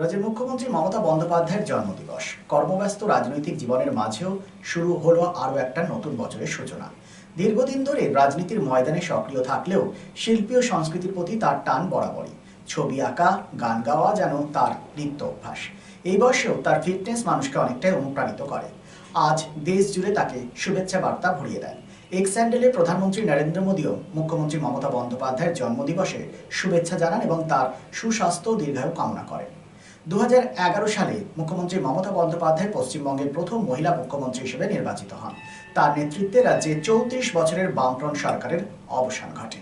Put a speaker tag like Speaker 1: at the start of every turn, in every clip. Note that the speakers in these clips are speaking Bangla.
Speaker 1: রাজ্যের মুখ্যমন্ত্রী মমতা বন্দ্যোপাধ্যায়ের জন্মদিবস। কর্মব্যস্ত রাজনৈতিক জীবনের মাঝেও শুরু হলো আরও একটা নতুন বছরের সূচনা। দীর্ঘদিন ধরে রাজনীতির ময়দানে সক্রিয় থাকলেও শিল্পী ও সংস্কৃতির প্রতি তার টান বরাবরই। ছবি আঁকা, গান গাওয়া যেন তার নিত্য অভ্যাস। এই বয়সেও তার ফিটনেস মানুষকে অনেকটাই অনুপ্রাণিত করে। আজ দেশ জুড়ে তাকে শুভেচ্ছা বার্তা ভরিয়ে দেন। এক্স স্যান্ডেলে প্রধানমন্ত্রী নরেন্দ্র মোদীও মুখ্যমন্ত্রী মমতা বন্দ্যোপাধ্যায়ের জন্মদিবসে শুভেচ্ছা জানান এবং তার সুস্বাস্থ্য দীর্ঘায়ু কামনা করেন। দু হাজার এগারো সালে মুখ্যমন্ত্রী মমতা বন্দ্যোপাধ্যায় পশ্চিমবঙ্গের প্রথম মহিলা মুখ্যমন্ত্রী হিসেবে নির্বাচিত হন। তার নেতৃত্বে রাজ্যে চৌত্রিশ বছরের বামফ্রন্ট সরকারের অবসান ঘটে।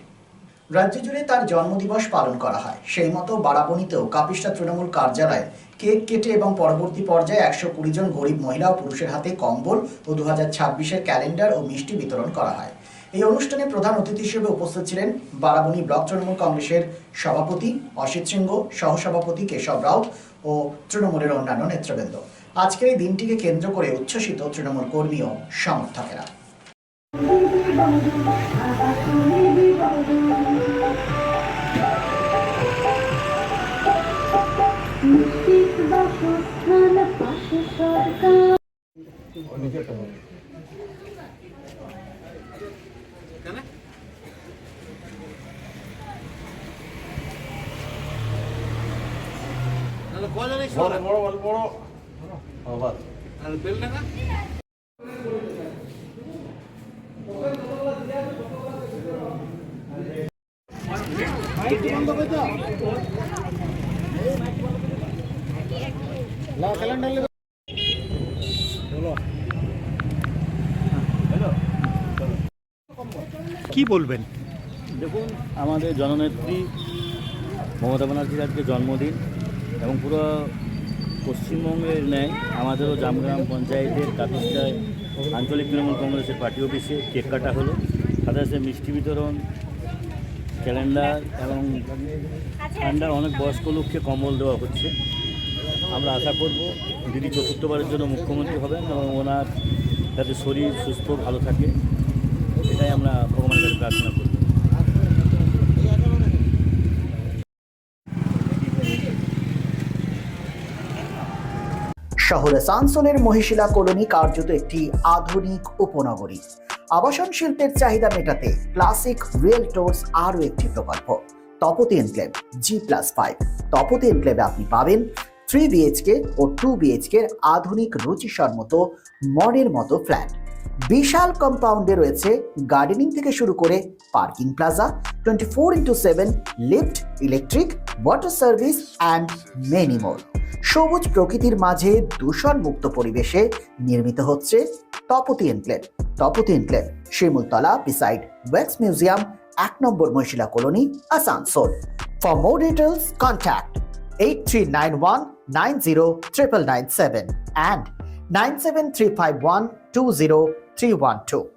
Speaker 1: রাজ্য জুড়ে তার জন্মদিবস পালন করা হয়। সেই মতো বারাবণীতেও কাপিস্টা তৃণমূল কার্যালয়ে কেক কেটে এবং পরবর্তী পর্যায়ে একশো কুড়ি জন গরিব মহিলা ও পুরুষের হাতে কম্বল ও দু হাজার ক্যালেন্ডার ও মিষ্টি বিতরণ করা হয়। এই অনুষ্ঠানে প্রধান অতিথি হিসেবে উপস্থিত ছিলেন বারাবণী ব্লক তৃণমূল কংগ্রেসের সভাপতি অসিত সিংহ, সহসভাপতি কেশব রাউত ও তৃণমূলের অন্যান্য নেতৃবৃন্দ। আজকের এই দিনটিকে কেন্দ্র করে উচ্ছ্বসিত তৃণমূল কর্মী ও সমর্থকেরা।
Speaker 2: নিশ্চিত
Speaker 3: বড় বড় বড় বড়। আবার
Speaker 4: আর বেল টাকা
Speaker 5: কি বলবেন?
Speaker 3: দেখুন আমাদের জননেত্রী মমতা ব্যানার্জির আজকে জন্মদিন। এবং পুরো পশ্চিমবঙ্গের ন্যায় আমাদেরও জামগ্রাম পঞ্চায়েতের কাপিস্টায় আঞ্চলিক তৃণমূল কংগ্রেসের পার্টি অফিসে কেক কাটা হলো। সাথে সাথে মিষ্টি বিতরণ ক্যালেন্ডার এবং ঠান্ডার অনেক বয়স্ক লোককে কম্বল দেওয়া হচ্ছে। আমরা আশা করব দিদি চতুর্থবারের জন্য মুখ্যমন্ত্রী হবেন এবং ওনার যাতে শরীর সুস্থ ভালো থাকে এটাই আমরা ভগবানের কাছে প্রার্থনা করি
Speaker 1: শহর সানসোলের মহিশিলা কলোনি কার্যত একটি আধুনিক উপনগরী। আবাসন শিল্পের চাহিদা মেটাতে ক্লাসিক রিয়েলটোর্স আরও একটি প্রকল্প। Tapati enclave, G plus five. Tapati এনক্লেভে আপনি পাবেন থ্রি বিএইচকে ও টু বিএইচকে আধুনিক রুচিসর মতো মডের মতো ফ্ল্যাট। বিশাল কম্পাউন্ডে রয়েছে গার্ডেনিং থেকে শুরু করে parking plaza twenty four into seven lift electric water service and many more সবুজ প্রকৃতির মাঝে দূষণ মুক্ত পরিবেশে নির্মিত হচ্ছে Tapati enclave Tapati enclave Shimultala beside wax museum এক নম্বর Mahishila colony, Asansol. For more details contact eight three nine one nine zero triple nine seven and nine seven three five one two zero one two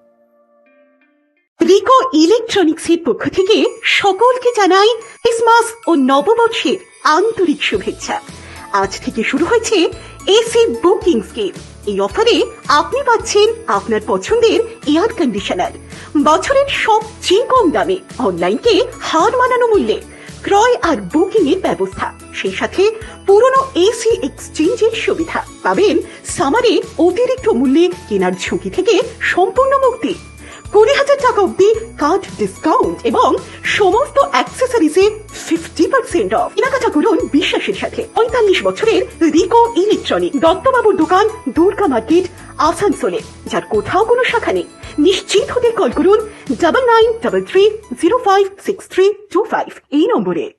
Speaker 6: Rico ইলেকট্রনিক্সের পক্ষ থেকে সকলকে জানাই ক্রিসমাস ও নববর্ষের আন্তরিক শুভেচ্ছা। আজ থেকে শুরু হয়েছে এসি বুকিং স্কিম এই অফারে আপনি পাচ্ছেন আপনার পছন্দের এয়ার কন্ডিশনার বছরের সবচেয়ে কম দামে অনলাইনকে হার মানানো মূল্যে ক্রয় আর বুকিং এর ব্যবস্থা। সেই সাথে পুরনো এসি এক্সচেঞ্জের সুবিধা। পাবেন সামারে অতিরিক্ত মূল্যে কেনার ঝুঁকি থেকে সম্পূর্ণ মুক্তি। কুড়ি হাজার টাকা অব্দি কার্ড ডিসকাউন্ট এবং সমস্ত অ্যাক্সেসরিজে ফিফটি পার্সেন্ট অফ কেনাকাটা করুন বিশ্বাসের সাথে। পঁয়তাল্লিশ বছরের রিকো ইলেকট্রনিক দত্তবাবুর দোকান, দুর্গা মার্কেট, আসানসোলে। যার কোথাও কোনো শাখা নেই। নিশ্চিত হতে কল করুন double nine double three zero five six three two five এই নম্বরে।